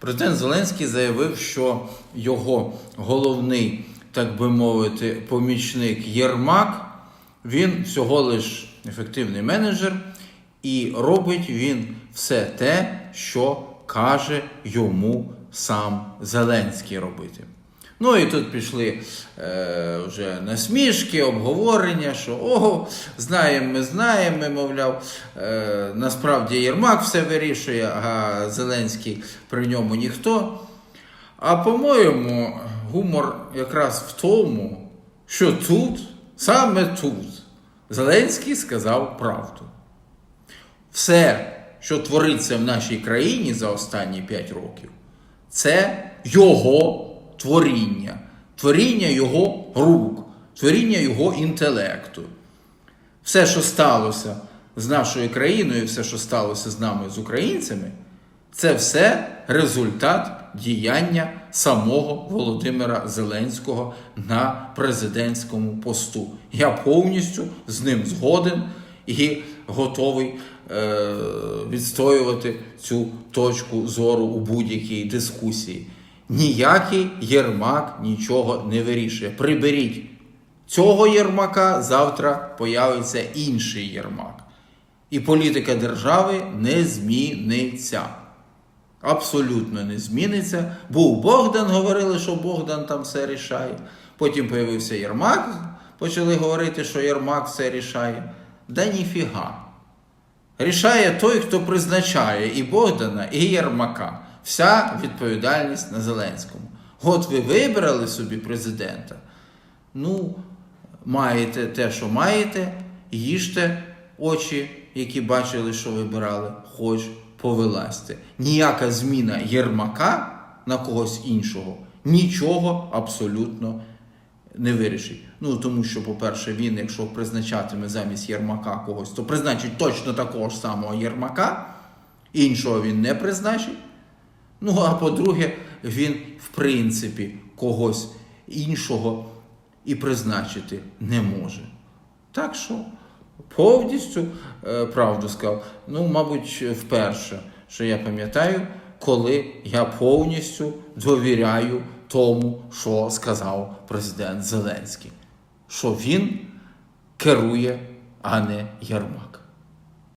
Президент Зеленський заявив, що його головний, так би мовити, помічник Єрмак, він всього лиш ефективний менеджер, і робить він все те, що каже йому сам Зеленський робити. Ну і тут пішли е, вже насмішки, обговорення, що ого, знаємо, ми знаємо, мовляв, е, насправді Єрмак все вирішує, а Зеленський при ньому ніхто. А по-моєму, гумор якраз в тому, що тут, саме тут, Зеленський сказав правду. Все, що твориться в нашій країні за останні 5 років, це його творіння, творіння його рук, творіння його інтелекту. Все, що сталося з нашою країною, все, що сталося з нами, з українцями, це все результат діяння самого Володимира Зеленського на президентському посту. Я повністю з ним згоден і готовий е, відстоювати цю точку зору у будь-якій дискусії. Ніякий Єрмак нічого не вирішує. Приберіть цього Єрмака, завтра появиться інший Єрмак. І політика держави не зміниться. Абсолютно не зміниться. Був Богдан, говорили, що Богдан там все рішає. Потім появився Єрмак, почали говорити, що Єрмак все рішає. Да ніфіга. Рішає той, хто призначає і Богдана, і Єрмака. Вся відповідальність на Зеленському. От ви вибрали собі президента. Ну, маєте те, що маєте, їжте очі, які бачили, що вибирали, хоч повилазьте. Ніяка зміна Єрмака на когось іншого нічого абсолютно не вирішить. Ну тому що, по-перше, він, якщо призначатиме замість Єрмака когось, то призначить точно такого ж самого Єрмака, іншого він не призначить. Ну, а по-друге, він, в принципі, когось іншого і призначити не може. Так що повністю е, правду сказав. Ну, мабуть, вперше, що я пам'ятаю, коли я повністю довіряю тому, що сказав президент Зеленський, що він керує, а не Єрмак.